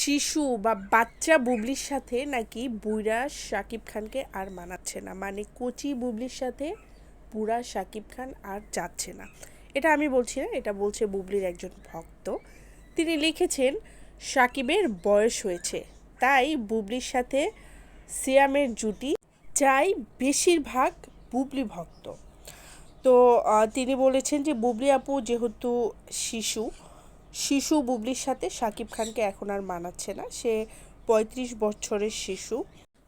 শিশু বা বাচ্চা বুবলির সাথে নাকি বুড়া শাকিব খানকে আর মানাচ্ছে না? মানে কচি বুবলির সাথে বুড়া শাকিব খান আর যাচ্ছে না। এটা আমি বলছি না, এটা বলছে বুবলির একজন ভক্ত। তিনি লিখেছেন, শাকিবের বয়স হয়েছে, তাই বুবলির সাথে সিয়ামের জুটি চাই বেশিরভাগ বুবলি ভক্ত। তো তিনি বলেছেন যে, বুবলি আপু যেহেতু শিশু শিশু বুবলির সাথে শাকিব খানকে এখন আর মানাচ্ছে না। সে পঁয়ত্রিশ বছরের শিশু।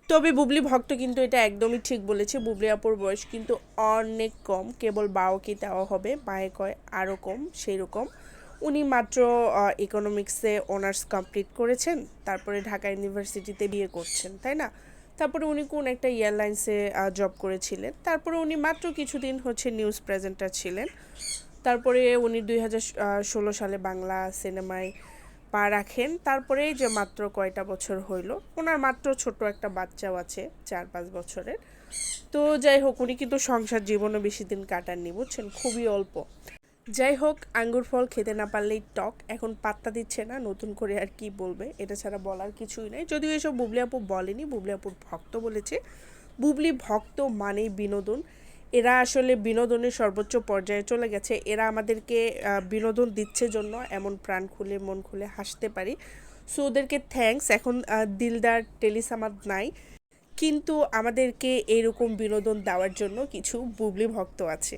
তবে বুবলি ভক্ত কিন্তু এটা একদমই ঠিক বলেছে। বুবলি আপুর বয়স কিন্তু অনেক কম, কেবল বাওকে দেওয়া হবে মায়ে কয় আরও কম সেই রকম উনি মাত্র ইকোনমিক্সে অনার্স কমপ্লিট করেছেন, তারপরে ঢাকা ইউনিভার্সিটিতে বিয়ে করছেন, তাই না? তারপরে উনি কোন একটা এয়ারলাইন্সে জব করেছিলেন। তারপরে উনি মাত্র কিছুদিন হচ্ছে নিউজ প্রেজেন্টার ছিলেন। তারপরে উনি দুই হাজার ষোলো সালে বাংলা সিনেমায় পা রাখেন। তারপরেই যে মাত্র কয়টা বছর হইল, ওনার মাত্র ছোট একটা বাচ্চাও আছে চার পাঁচ বছরের। তো যাই হোক, উনি কিন্তু সংসার জীবনও বেশি দিন কাটাননি, বুঝছেন? খুবই অল্প। যাই হোক, আঙ্গুর ফল খেতে না পারলেই টক। এখন পাত্তা দিচ্ছে না, নতুন করে আর কি বলবে, এটা ছাড়া বলার কিছুই নাই। যদিও এসব বুবলি আপু বলেনি, বুবলি আপুর ভক্ত বলেছে। বুবলি ভক্ত মানেই বিনোদন। এরা আসলে বিনোদনের সর্বোচ্চ পর্যায়ে চলে গেছে। এরা আমাদেরকে বিনোদন দিচ্ছে জন্য এমন প্রাণ খুলে, মন খুলে হাসতে পারি। সো ওদেরকে থ্যাংকস এখন দিলদার টেলিসামাদ নাই। কিন্তু আমাদেরকে এরকম বিনোদন দেওয়ার জন্য কিছু বুবলি ভক্ত আছে।